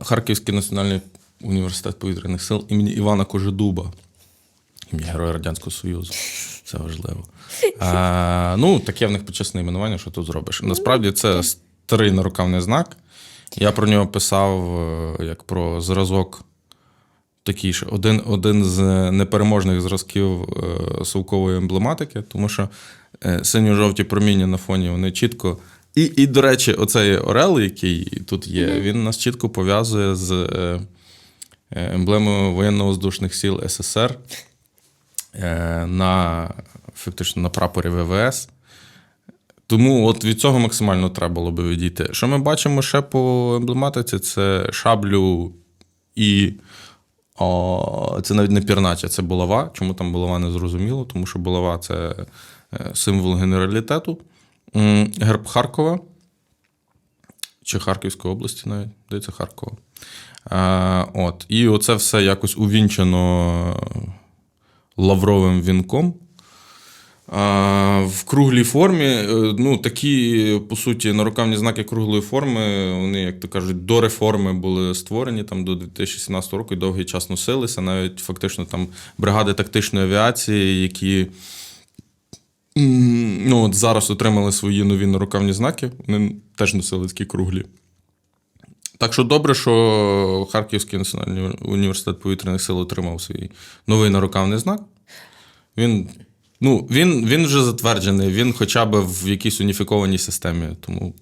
Харківський національний університет повітряних сил імені Івана Кожедуба, ім'я Героя Радянського Союзу. Це важливо. А, ну, таке в них почесне іменування, що тут зробиш. Насправді це старий нарукавний знак. Я про нього писав е, як про зразок. Такий ж один, один з непереможних зразків е, совкової емблематики, тому що е, синьо-жовті проміння на фоні вони чітко. І, і, до речі, оцей Орел, який тут є, він нас чітко пов'язує з е, е, емблемою воєнно-воздушних сил СССР е, на фактично на прапорі ВВС. Тому от від цього максимально треба було би відійти. Що ми бачимо ще по емблематиці? Це шаблю і. О, це навіть не пірнача, це булава. Чому там булава не зрозуміло? Тому що булава це символ генералітету. Герб Харкова чи Харківської області навіть, здається, Харкова. Е, от. І оце все якось увінчено лавровим вінком. А, В круглій формі, е, ну такі, по суті, нарукавні знаки круглої форми, вони, як то кажуть, до реформи були створені там до 2017 року і довгий час носилися. Навіть фактично там бригади тактичної авіації, які ну, от зараз отримали свої нові нарукавні знаки, вони теж носили такі круглі. Так що добре, що Харківський національний університет повітряних сил отримав свій новий нарукавний знак. Він, ну, він, він вже затверджений, він хоча б в якійсь уніфікованій системі. Тому